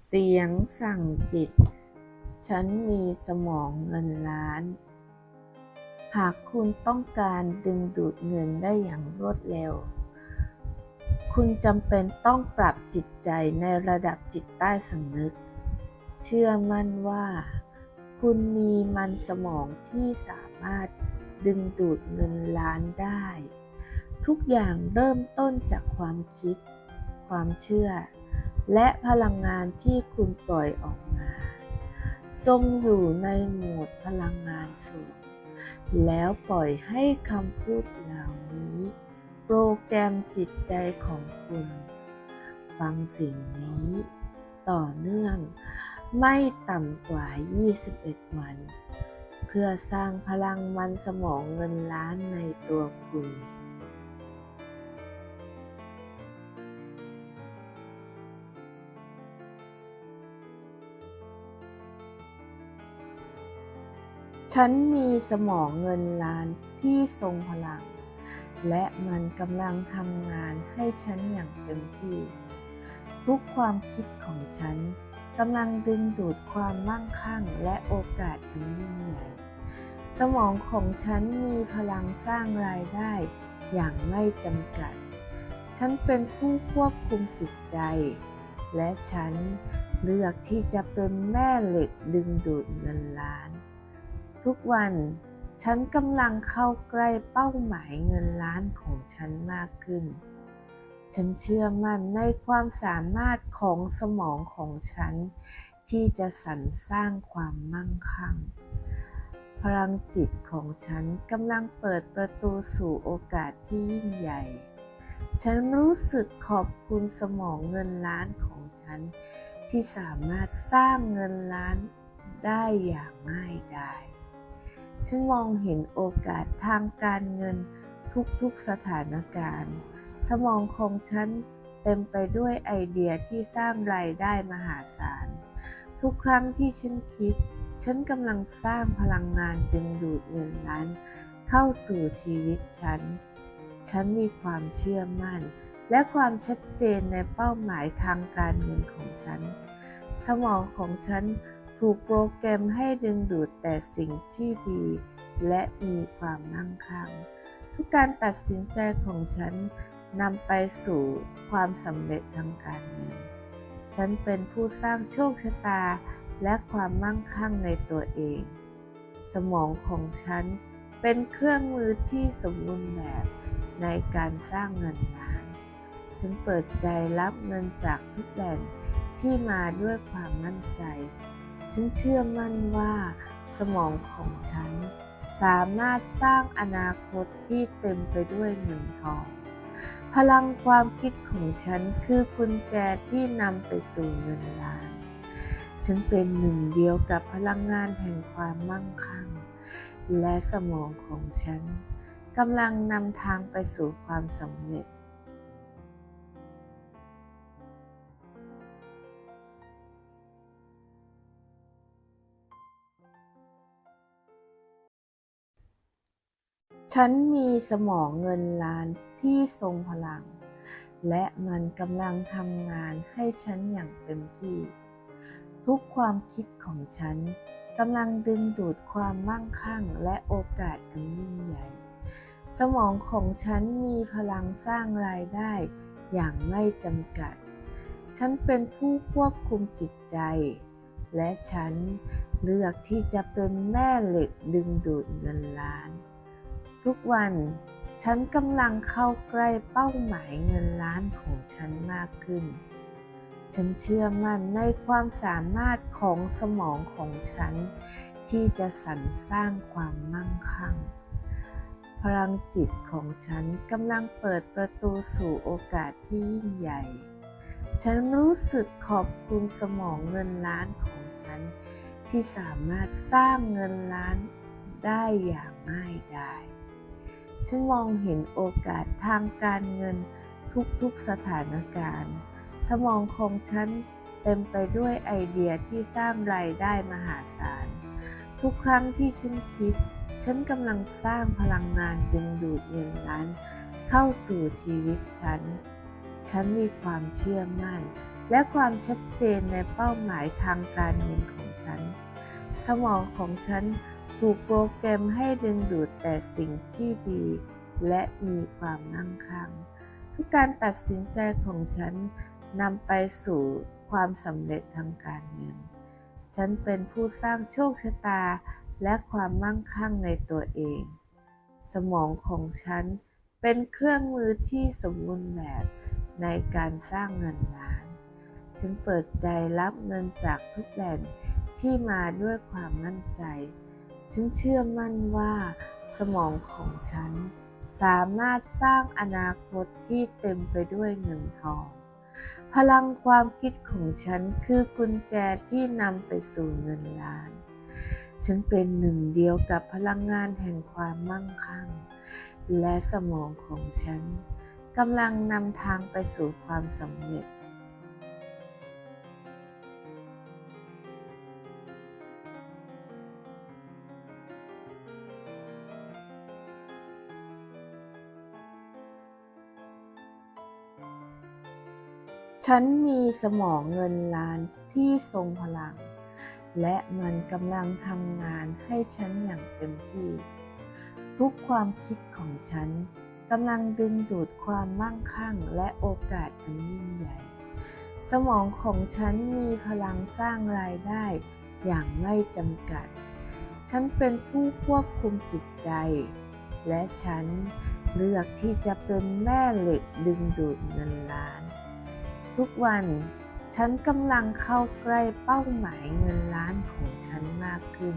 เสียงสั่งจิต ฉันมีสมองเงินล้าน หากคุณต้องการดึงดูดเงินได้อย่างรวดเร็ว คุณจำเป็นต้องปรับจิตใจในระดับจิตใต้สำนึก เชื่อมั่นว่า คุณมีมันสมองที่สามารถดึงดูดเงินล้านได้ ทุกอย่างเริ่มต้นจากความคิด ความเชื่อ และพลังงานที่คุณปล่อยออกมา จงอยู่ในโหมดพลังงานสูง แล้วปล่อยให้คำพูดเหล่านี้ โปรแกรมจิตใจของคุณ ฟังสิ่งนี้ ต่อเนื่องไม่ต่ำกว่า 21 วัน เพื่อสร้างพลังมันสมองเงินล้านในตัวคุณ ฉันมีสมองเงินล้านที่ทรงพลัง และมันกำลังทำงานให้ฉันอย่างเต็มที่ ทุกความคิดของฉันกำลังดึงดูดความมั่งคั่งและโอกาสอันยิ่งใหญ่ สมองของฉันมีพลังสร้างรายได้อย่างไม่จำกัด ฉันเป็นผู้ควบคุมจิตใจ และฉันเลือกที่จะเป็นแม่เหล็กดึงดูดเงินล้าน ทุกวัน ฉันกำลังเข้าใกล้เป้าหมายเงินล้านของฉันมากขึ้น ฉันเชื่อมั่นในความสามารถของสมองของฉัน ที่จะสรรสร้างความมั่งคั่ง พลังจิตของฉันกำลังเปิดประตูสู่โอกาสที่ยิ่งใหญ่ ฉันรู้สึกขอบคุณสมองเงินล้านของฉันที่สามารถสร้างเงินล้านได้อย่างง่ายดาย ฉันมองเห็นโอกาสทางการเงินทุกๆสถานการณ์ สมองของฉันเต็มไปด้วยไอเดียที่สร้างรายได้มหาศาล ทุกครั้งที่ฉันคิด ฉันกำลังสร้างพลังงานดึงดูดเงินล้านเข้าสู่ชีวิตฉัน ฉันมีความเชื่อมั่น และความชัดเจนในเป้าหมายทางการเงินของฉัน สมองของฉัน ถูกโปรแกรมให้ดึงดูดแต่สิ่งที่ดี และมีความมั่งคั่งทุกการตัดสินใจของฉันนำไปสู่ความสำเร็จทางการเงิน ฉันเป็นผู้สร้างโชคชะตาและความมั่งคั่งในตัวเอง สมองของฉันเป็นเครื่องมือที่สมบูรณ์แบบในการสร้างเงินล้าน ฉันเปิดใจรับเงินจากทุกแหล่งที่มาด้วยความมั่นใจ ฉันเชื่อมั่นว่าสมองของฉันสามารถสร้างอนาคตที่เต็มไปด้วยเงินทอง พลังความคิดของฉันคือกุญแจที่นำไปสู่เงินล้าน ฉันเป็นหนึ่งเดียวกับพลังงานแห่งความมั่งคั่ง และสมองของฉันกำลังนำทางไปสู่ความสำเร็จ ฉันมีสมองเงินล้านที่ทรงพลัง และมันกำลังทำงานให้ฉันอย่างเต็มที่ ทุกความคิดของฉันกำลังดึงดูดความมั่งคั่งและโอกาสอันยิ่งใหญ่ สมองของฉันมีพลังสร้างรายได้อย่างไม่จำกัด ฉันเป็นผู้ควบคุมจิตใจ และฉันเลือกที่จะเป็นแม่เหล็กดึงดูดเงินล้าน ทุกวัน ฉันกำลังเข้าใกล้เป้าหมายเงินล้านของฉันมากขึ้น ฉันเชื่อมั่นในความสามารถของสมองของฉัน ที่จะสรรสร้างความมั่งคั่ง พลังจิตของฉันกำลังเปิดประตูสู่โอกาสที่ยิ่งใหญ่ ฉันรู้สึกขอบคุณสมองเงินล้านของฉันที่สามารถสร้างเงินล้านได้อย่างง่ายดาย ฉันมองเห็นโอกาสทางการเงินทุกๆสถานการณ์ สมองของฉันเต็มไปด้วยไอเดียที่สร้างรายได้มหาศาล ทุกครั้งที่ฉันคิด ฉันกำลังสร้างพลังงานดึงดูดเงินล้านเข้าสู่ชีวิตฉัน ฉันมีความเชื่อมั่น และความชัดเจนในเป้าหมายทางการเงินของฉัน สมองของฉัน ถูกโปรแกรมให้ดึงดูดแต่สิ่งที่ดี และมีความมั่งคั่งทุกการตัดสินใจของฉันนำไปสู่ความสำเร็จทางการเงิน ฉันเป็นผู้สร้างโชคชะตาและความมั่งคั่งในตัวเอง สมองของฉันเป็นเครื่องมือที่สมบูรณ์แบบในการสร้างเงินล้าน ฉันเปิดใจรับเงินจากทุกแหล่งที่มาด้วยความมั่นใจ ฉันเชื่อมั่นว่าสมองของฉันสามารถสร้างอนาคตที่เต็มไปด้วยเงินทอง พลังความคิดของฉันคือกุญแจที่นำไปสู่เงินล้าน ฉันเป็นหนึ่งเดียวกับพลังงานแห่งความมั่งคั่ง และสมองของฉันกำลังนำทางไปสู่ความสำเร็จ ฉันมีสมองเงินล้านที่ทรงพลัง และมันกำลังทำงานให้ฉันอย่างเต็มที่ ทุกความคิดของฉันกำลังดึงดูดความมั่งคั่งและโอกาสอันยิ่งใหญ่ สมองของฉันมีพลังสร้างรายได้อย่างไม่จำกัด ฉันเป็นผู้ควบคุมจิตใจ และฉันเลือกที่จะเป็นแม่เหล็กดึงดูดเงินล้าน ทุกวัน ฉันกำลังเข้าใกล้เป้าหมายเงินล้านของฉันมากขึ้น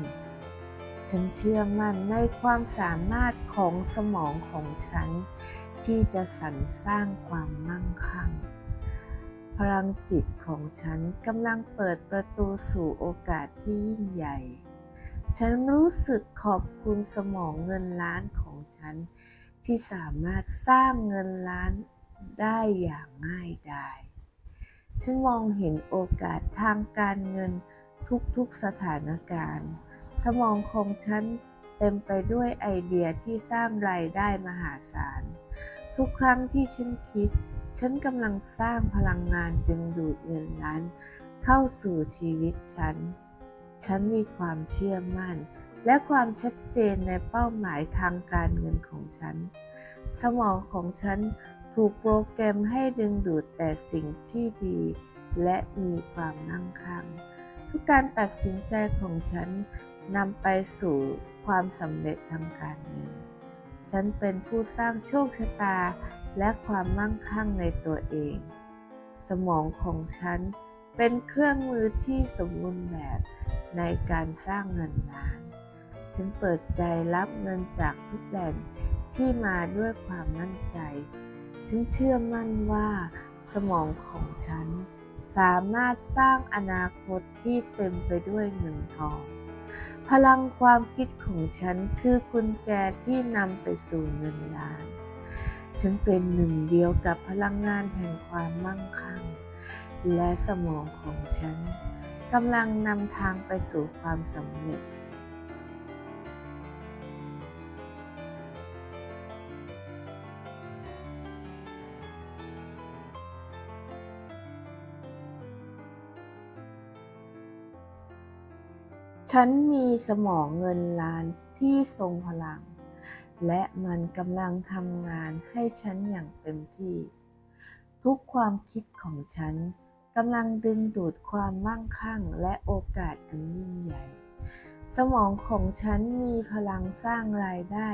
ฉันเชื่อมั่นในความสามารถของสมองของฉัน ที่จะสรรสร้างความมั่งคั่ง พลังจิตของฉันกำลังเปิดประตูสู่โอกาสที่ยิ่งใหญ่ ฉันรู้สึกขอบคุณสมองเงินล้านของฉันที่สามารถสร้างเงินล้านได้อย่างง่ายดาย ฉันมองเห็นโอกาสทางการเงินทุกๆสถานการณ์ สมองของฉันเต็มไปด้วยไอเดียที่สร้างรายได้มหาศาล ทุกครั้งที่ฉันคิด ฉันกำลังสร้างพลังงานดึงดูดเงินล้าน เข้าสู่ชีวิตฉัน ฉันมีความเชื่อมั่น และความชัดเจนในเป้าหมายทางการเงินของฉัน สมองของฉัน ถูกโปรแกรมให้ดึงดูดแต่สิ่งที่ดี และมีความมั่งคั่งทุกการตัดสินใจของฉันนำไปสู่ความสำเร็จทางการเงิน ฉันเป็นผู้สร้างโชคชะตาและความมั่งคั่งในตัวเอง สมองของฉันเป็นเครื่องมือที่สมบูรณ์แบบในการสร้างเงินล้าน ฉันเปิดใจรับเงินจากทุกแหล่งที่มาด้วยความมั่นใจ ฉันเชื่อมั่นว่าสมองของฉันสามารถสร้างอนาคตที่เต็มไปด้วยเงินทอง พลังความคิดของฉันคือกุญแจที่นำไปสู่เงินล้าน ฉันเป็นหนึ่งเดียวกับพลังงานแห่งความมั่งคั่ง และสมองของฉันกำลังนำทางไปสู่ความสำเร็จ ฉันมีสมองเงินล้านที่ทรงพลัง และมันกำลังทำงานให้ฉันอย่างเต็มที่ ทุกความคิดของฉันกำลังดึงดูดความมั่งคั่งและโอกาสอันยิ่งใหญ่ สมองของฉันมีพลังสร้างรายได้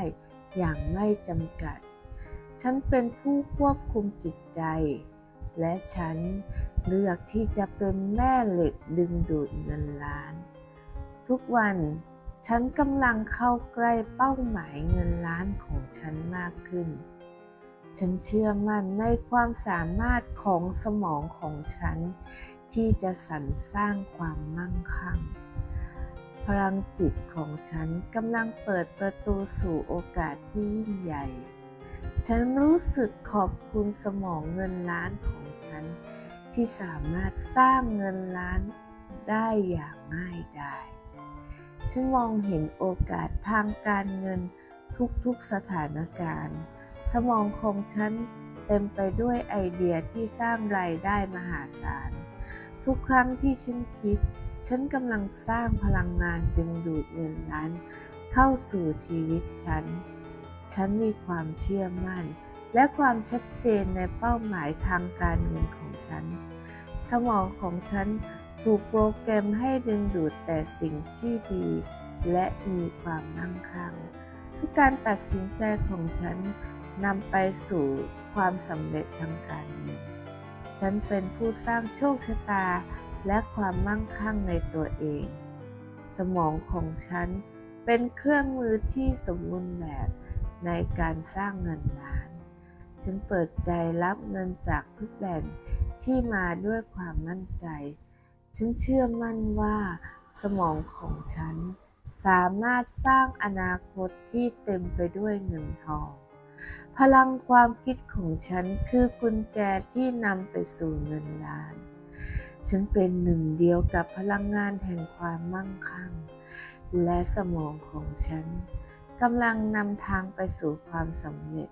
อย่างไม่จำกัด ฉันเป็นผู้ควบคุมจิตใจ และฉันเลือกที่จะเป็นแม่เหล็กดึงดูดเงินล้าน ทุกวัน ฉันกำลังเข้าใกล้เป้าหมายเงินล้านของฉันมากขึ้น ฉันเชื่อมั่นในความสามารถของสมองของฉัน ที่จะสรรสร้างความมั่งคั่ง พลังจิตของฉันกำลังเปิดประตูสู่โอกาสที่ยิ่งใหญ่ ฉันรู้สึกขอบคุณสมองเงินล้านของฉันที่สามารถสร้างเงินล้านได้อย่างง่ายดาย ฉันมองเห็นโอกาสทางการเงินทุกๆสถานการณ์ สมองของฉันเต็มไปด้วยไอเดียที่สร้างรายได้มหาศาล ทุกครั้งที่ฉันคิด ฉันกำลังสร้างพลังงานดึงดูดเงินล้านเข้าสู่ชีวิตฉัน ฉันมีความเชื่อมั่น และความชัดเจนในเป้าหมายทางการเงินของฉัน สมองของฉัน ถูกโปรแกรมให้ดึงดูดแต่สิ่งที่ดี และมีความมั่งคั่งทุกการตัดสินใจของฉันนำไปสู่ความสำเร็จทางการเงิน ฉันเป็นผู้สร้างโชคชะตาและความมั่งคั่งในตัวเอง สมองของฉันเป็นเครื่องมือที่สมบูรณ์แบบในการสร้างเงินล้าน ฉันเปิดใจรับเงินจากทุกแหล่งที่มาด้วยความมั่นใจ ฉันเชื่อมั่นว่า สมองของฉัน สามารถสร้างอนาคตที่เต็มไปด้วยเงินทอง พลังความคิดของฉันคือกุญแจที่นำไปสู่เงินล้าน ฉันเป็นหนึ่งเดียวกับพลังงานแห่งความมั่งคั่ง และสมองของฉันกำลังนำทางไปสู่ความสำเร็จ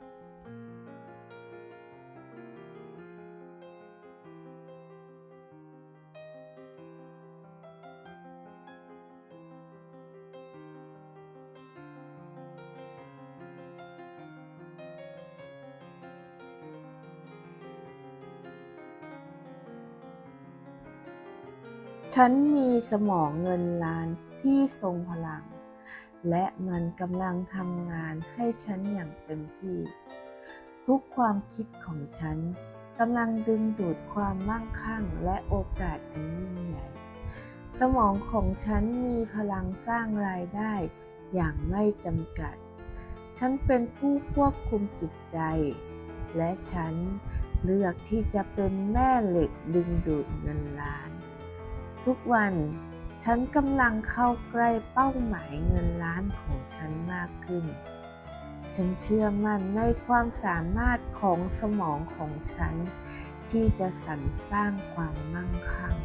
ฉันมีสมองเงินล้านที่ทรงพลัง และมันกำลังทำงานให้ฉันอย่างเต็มที่ ทุกความคิดของฉันกำลังดึงดูดความมั่งคั่งและโอกาสอันยิ่งใหญ่ สมองของฉันมีพลังสร้างรายได้อย่างไม่จำกัด ฉันเป็นผู้ควบคุมจิตใจ และฉันเลือกที่จะเป็นแม่เหล็กดึงดูดเงินล้าน ทุกวัน ฉันกำลังเข้าใกล้เป้าหมายเงินล้านของฉันมากขึ้น ฉันเชื่อมั่นในความสามารถของสมองของฉัน ที่จะสรรสร้างความมั่งคั่ง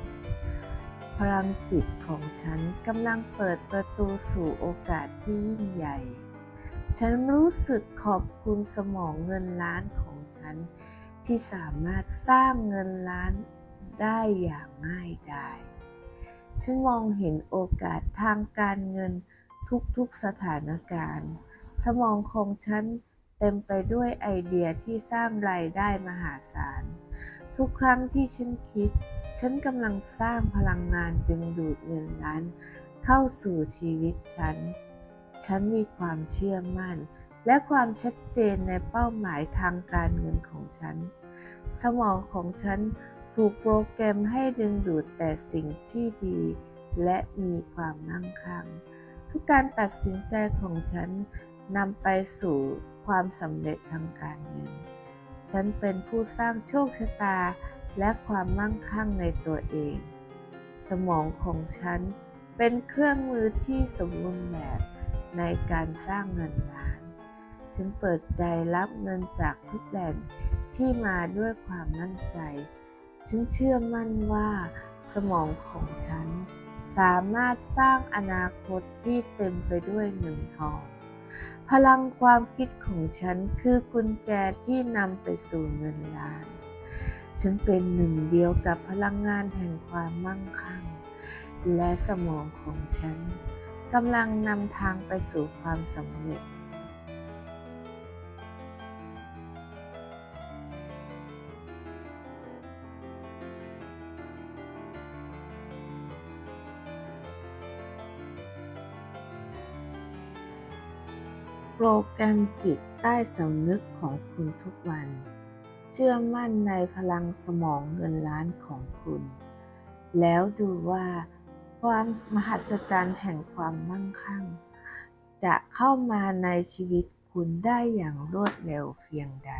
พลังจิตของฉันกำลังเปิดประตูสู่โอกาสที่ยิ่งใหญ่ ฉันรู้สึกขอบคุณสมองเงินล้านของฉันที่สามารถสร้างเงินล้านได้อย่างง่ายดาย ฉันมองเห็นโอกาสทางการเงินทุกๆสถานการณ์ สมองของฉันเต็มไปด้วยไอเดียที่สร้างรายได้มหาศาล ทุกครั้งที่ฉันคิด ฉันกำลังสร้างพลังงานดึงดูดเงินล้าน เข้าสู่ชีวิตฉัน ฉันมีความเชื่อมั่น และความชัดเจนในเป้าหมายทางการเงินของฉัน สมองของฉัน ถูกโปรแกรมให้ดึงดูดแต่สิ่งที่ดี และมีความมั่งคั่ง ทุกการตัดสินใจของฉันนำไปสู่ความสำเร็จทางการเงิน ฉันเป็นผู้สร้างโชคชะตาและความมั่งคั่งในตัวเอง สมองของฉันเป็นเครื่องมือที่สมบูรณ์แบบในการสร้างเงินล้าน ฉันเปิดใจรับเงินจากทุกแหล่งที่มาด้วยความมั่นใจ ฉันเชื่อมั่นว่าสมองของฉันสามารถสร้างอนาคตที่เต็มไปด้วยเงินทอง พลังความคิดของฉันคือกุญแจที่นำไปสู่เงินล้าน ฉันเป็นหนึ่งเดียวกับพลังงานแห่งความมั่งคั่ง และสมองของฉันกำลังนำทางไปสู่ความสำเร็จ รแกรมจิตใต้สำนึกของคุณทุกวัน เชื่อมั่นในพลังสมองเงินล้านของคุณ แล้วดูว่าความมหัศจรรย์แห่งความมั่งคั่ง จะเข้ามาในชีวิตคุณได้อย่างรวดเร็วเพียงใด